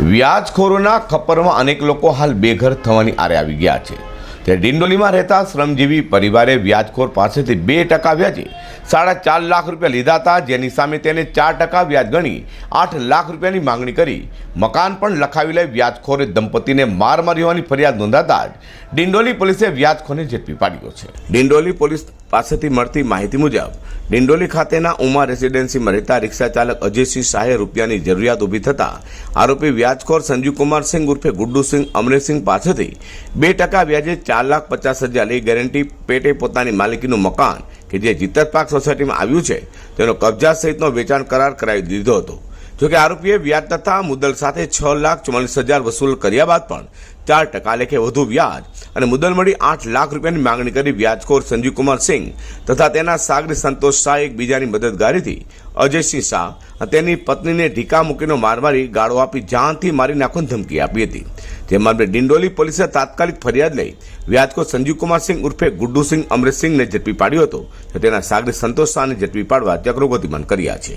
વ્યાજખોરોના ખપ્પરમાં અનેક લોકો હાલ બેઘર થવાની આરે આવી ગયા છે. ત્યારે ડિંડોલીમાં રહેતા શ્રમજીવી પરિવારે વ્યાજખોર પાસેથી બે ટકા વ્યાજે સાડા ચાર લાખ રૂપિયા લીધા હતા, જેની સામે તેને ચાર ટકા વ્યાજ ગણી આઠ લાખ રૂપિયાની માંગણી કરી મકાન પણ લખાવી લઈ વ્યાજખોરે દંપતીને માર મારી હોવાની ફરિયાદ નોંધાતા જ ડિંડોલી પોલીસે વ્યાજખોરને ઝડપી પાડ્યો છે. ડિંડોલી પોલીસ પાસેથી મળતી માહિતી મુજબ, ડિંડોલી ખાતેના ઉમા રેસિડેન્સીમાં રહેતા રિક્ષા ચાલક અજયસિંહ શાહે રૂપિયાની જરૂરિયાત ઊભી થતા આરોપી વ્યાજખોર સંજીવકુમારસિંહ ઉર્ફે ગુડ્ડુસિંહ અમરેશસિંહ પાસેથી બે ટકા વ્યાજે ચાર લાખ પચાસ હજાર લઈ ગેરંટી પેટે પોતાની માલિકીનું મકાન, કે જે જીતત પાક સોસાયટીમાં આવ્યું છે, તેનો કબજા સહિતનો વેચાણ કરાર કરાવી દીધો હતો. જોકે આરોપીએ વ્યાજ તથા મુદ્દલ સાથે છ લાખ ચુમ્માલીસ હજાર વસૂલ કર્યા બાદ પણ ચાર ટકા લેખે વધુ વ્યાજ અને મુદ્દલ મળી આઠ લાખ રૂપિયાની માંગણી કરી વ્યાજખોર સંજીવકુમાર સિંહ તથા તેના સાગરી સંતોષ શાહ એકબીજાની મદદગારીથી અજયસિંહ શાહ તેની પત્નીને ઢીકા મૂકીનો માર મારી ગાળો આપી જાનથી મારી નાખવાની ધમકી આપી હતી. જે મામલે ડિંડોલી પોલીસે તાત્કાલિક ફરિયાદ લઈ વ્યાજખોર સંજીવકુમાર સિંહ ઉર્ફે ગુડ્ડુસિંહ અમરેશસિંહને ઝડપી પાડ્યો હતો. તેના સાગરી સંતોષ શાહને ઝડપી પાડવા ચક્રો ગતિમાન કર્યા છે.